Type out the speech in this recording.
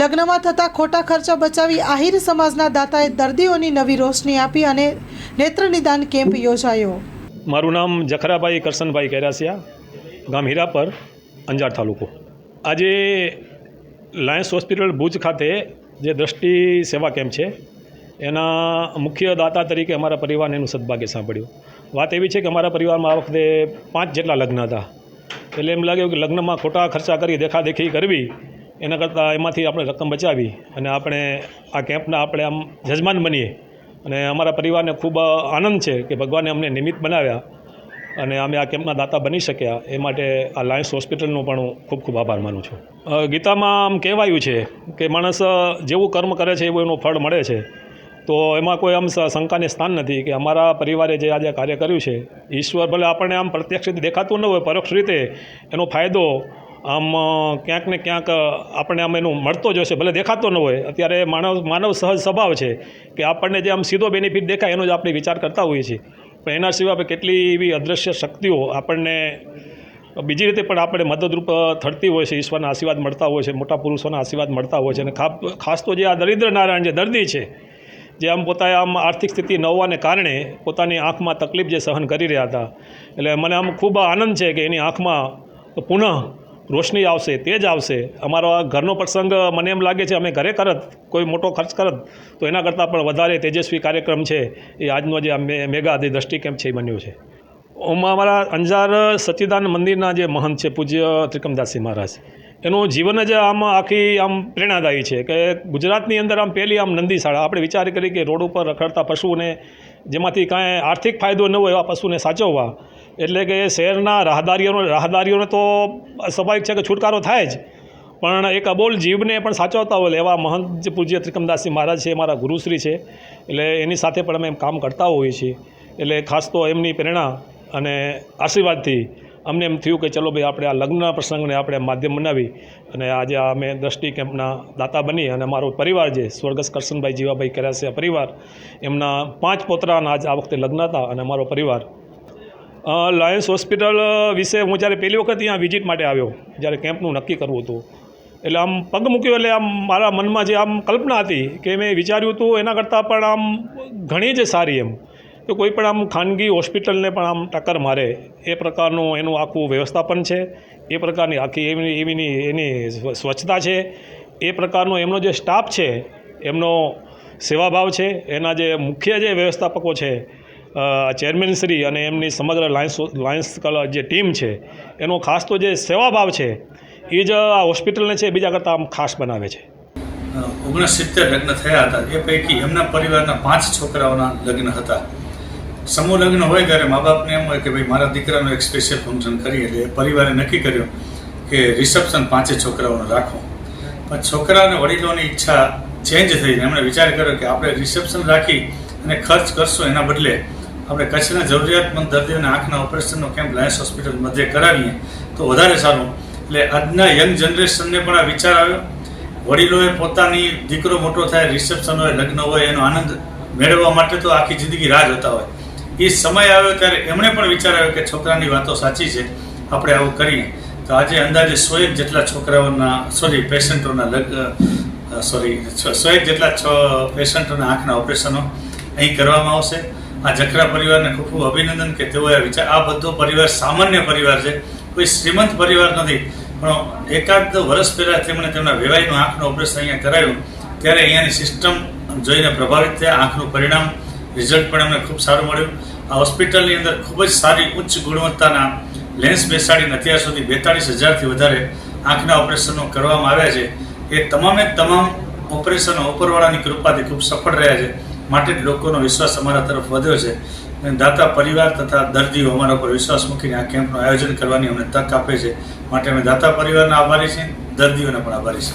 લગ્નમાં થતા ખોટા ખર્ચા બચાવી આહિર સમાજના દાતાએ દર્દીઓની નવી રોશની આપી અને નેત્ર નિદાન કેમ્પ યોજાયો. મારું નામ જખરાભાઈ કરશનભાઈ કેરાસિયા, ગામ હીરાપર, અંજાર તાલુકો. આજે લાયન્સ હોસ્પિટલ ભુજ ખાતે જે દ્રષ્ટિ સેવા કેમ્પ છે, એના મુખ્ય દાતા તરીકે અમારા પરિવારને એનું સદભાગ્ય સાંભળ્યું. વાત એવી છે કે અમારા પરિવારમાં આ વખતે પાંચ જેટલા લગ્ન હતા. એટલે એમ લાગ્યું કે લગ્નમાં ખોટા ખર્ચા કરી દેખાદેખી કરવી એના કરતાં એમાંથી આપણે રકમ બચાવી અને આપણે આ કેમ્પના આપણે આમ જજમાન બનીએ. અને અમારા પરિવારને ખૂબ આનંદ છે કે ભગવાને અમને નિમિત્ત બનાવ્યા અને અમે આ કેમ્પના દાતા બની શક્યા. એ માટે આ લાયન્સ હોસ્પિટલનો પણ હું ખૂબ ખૂબ આભાર માનું છું. ગીતામાં આમ કહેવાયું છે કે માણસ જેવું કર્મ કરે છે એવું એનું ફળ મળે છે. તો એમાં કોઈ આમ શંકાને સ્થાન નથી કે અમારા પરિવારે જે આજે કાર્ય કર્યું છે, ઈશ્વર ભલે આપણને આમ પ્રત્યક્ષ રીતે દેખાતું ન હોય, પરોક્ષ રીતે એનો ફાયદો આમ ક્યાંક ને ક્યાંક અ, આપણને આમ એનું મળતો જ હશે ભલે દેખાતો ન હોય. અત્યારે માનવ માનવ સહજ સ્વભાવ છે કે આપણને જે આમ સીધો બેનિફિટ દેખાય એનો જ આપણે વિચાર કરતા હોઈએ છીએ. પણ એના સિવાય આપણે કેટલી એવી અદૃશ્ય શક્તિઓ આપણને બીજી રીતે પણ આપણે મદદરૂપ થતી હોય છે ઈશ્વરના આશીર્વાદ મળતા હોય છે મોટા પુરુષોના આશીર્વાદ મળતા હોય છે અને ખાસ તો જે આ દરિદ્ર નારાયણ જે દર્દી છે જે આમ પોતાએ આમ આર્થિક સ્થિતિ ન હોવાને કારણે પોતાની આંખમાં તકલીફ જે સહન કરી રહ્યા હતા. એટલે મને આમ ખૂબ આનંદ છે કે એની આંખમાં પુનઃ રોશની આવશે, તેજ આવશે. અમારો ઘરનો પ્રસંગ મને એમ લાગે છે અમે ઘરે કરત, કોઈ મોટો ખર્ચ કરત, તો એના કરતાં પણ વધારે તેજસ્વી કાર્યક્રમ છે એ આજનો જે મેગા જે દ્રષ્ટિ કેમ્પ છે એ બન્યો છે. ઓમાં અમારા અંજાર સચ્ચિદાન મંદિરના જે મહંત છે પૂજ્ય ત્રિકમદાસજી મહારાજ, એનું જીવન જ આમ આખી આમ પ્રેરણાદાયી છે કે ગુજરાતની અંદર આમ પહેલી આમ નંદી શાળા, આપણે વિચાર કરી કે રોડ ઉપર રખડતા પશુઓને જેમાંથી કાંઈ આર્થિક ફાયદો ન હોય એવા પશુને સાચવવા એટલે કે શહેરના રાહદારીઓનો, રાહદારીઓને તો સ્વાભાવિક છે કે છુટકારો થાય જ. પણ એક અબોલ જીવને પણ સાચવતા હોય, એવા મહંત જે પૂજ્ય ત્રિકમદાસજી મહારાજ છે, મારા ગુરુશ્રી છે. એટલે એની સાથે પણ અમે કામ કરતા હોઈએ છીએ. એટલે ખાસ તો એમની પ્રેરણા અને આશીર્વાદથી અમને એમ થયું કે ચલો ભાઈ, આપણે આ લગ્ન પ્રસંગને આપણે માધ્યમ બનાવી અને આજે અમે દ્રષ્ટિ કેમ્પના દાતા બની અને અમારો પરિવાર જે સ્વર્ગસ્થ કરશનભાઈ જીવાભાઈ કર્યા પરિવાર, એમના પાંચ પોતરાના આજ આ વખતે લગ્ન હતા અને અમારો પરિવાર લાયન્સ હોસ્પિટલ વિશે હું જ્યારે પહેલી વખત ત્યાં વિઝિટ માટે આવ્યો, જ્યારે કેમ્પનું નક્કી કરવું હતું. એટલે આમ પગ મૂક્યો, એટલે આમ મારા મનમાં જે આમ કલ્પના હતી કે મેં વિચાર્યું હતું, એના કરતાં પણ આમ ઘણી જ સારી એમ. કે કોઈ પણ આમ ખાનગી હોસ્પિટલને પણ આમ ટક્કર મારે. એ પ્રકારનું એનું આખું વ્યવસ્થાપન છે, એ પ્રકારની આખી એમની એમની એની સ્વચ્છતા છે, એ પ્રકારનો એમનો જે સ્ટાફ છે, એમનો સેવાભાવ છે, એના જે મુખ્ય જે વ્યવસ્થાપકો છે અ, ચેરમેન શ્રી અને એમની સમગ્ર લાયન્સ લાયન્સ જે ટીમ છે એનો ખાસ તો જે સેવાભાવ છે એ જ આ હોસ્પિટલને છે બીજા કરતાં આમ ખાસ બનાવે છે. ઓગણસિત્તેર લગ્ન થયા હતા. એ પૈકી એમના પરિવારના પાંચ છોકરાઓના લગ્ન હતા. સમૂહ લગ્ન હોય ત્યારે મા બાપને એમ હોય કે ભાઈ મારા દીકરાનું એક સ્પેશિયલ ફંક્શન કરીએ. એટલે પરિવારે નક્કી કર્યું કે રિસેપ્શન પાંચે છોકરાઓનું રાખો. પણ છોકરાને વડીલોની ઈચ્છા ચેન્જ થઈ એમણે વિચાર કર્યો કે આપણે રિસેપ્શન રાખી અને ખર્ચ કરશું એના બદલે આપણે કચ્છના જરૂરિયાતમંદ દર્દીઓને આંખના ઓપરેશનનો કેમ્પ લાયન્સ હોસ્પિટલ મધ્યે કરાવીએ તો વધારે સારું. એટલે આજના યંગ જનરેશનને પણ આ વિચાર આવ્યો. વડીલોએ પોતાની દીકરો મોટો થાય, રિસેપ્શન હોય, લગ્ન હોય, એનો આનંદ મેળવવા માટે તો આખી જિંદગી રાહ જોતા હોય. એ સમય આવ્યો ત્યારે એમણે પણ વિચાર આવ્યો કે છોકરાની વાતો સાચી છે, આપણે આવું કરીએ. તો આજે અંદાજે સોએક જેટલા છોકરાઓના, સોરી, પેશન્ટોના લગ્ન સોરી સોએક જેટલા પેશન્ટોના આંખના ઓપરેશનો અહીં કરવામાં આવશે. આ જખરા પરિવારને ખૂબ ખૂબ અભિનંદન કે તેઓએ વિચાર આ બધો પરિવાર સામાન્ય પરિવાર છે. કોઈ શ્રીમંત પરિવાર નથી. પણ એકાદ વર્ષ પહેલાં તેમણે તેમના વેવાઈનું આંખનું ઓપરેશન અહીંયા કરાયું. ત્યારે અહીંયાની સિસ્ટમ જોઈને પ્રભાવિત થયા. આંખનું પરિણામ રિઝલ્ટ પણ એમને ખૂબ સારું મળ્યું. આ હોસ્પિટલની અંદર ખૂબ જ સારી ઉચ્ચ ગુણવત્તાના લેન્સ બેસાડીને અત્યાર સુધી બેતાળીસ હજારથી વધારે આંખના ઓપરેશનો કરવામાં આવ્યા છે. એ તમામે તમામ ઓપરેશનો ઉપરવાળાની કૃપાથી ખૂબ સફળ રહ્યા છે. માટે જ લોકોનો વિશ્વાસ અમારા તરફ વધ્યો છે. અને દાતા પરિવાર તથા દર્દીઓ અમારા ઉપર વિશ્વાસ મૂકીને આ કેમ્પનું આયોજન કરવાની અમને તક આપે છે. માટે અમે દાતા પરિવારના આભારી છીએ, દર્દીઓને પણ આભારી છીએ.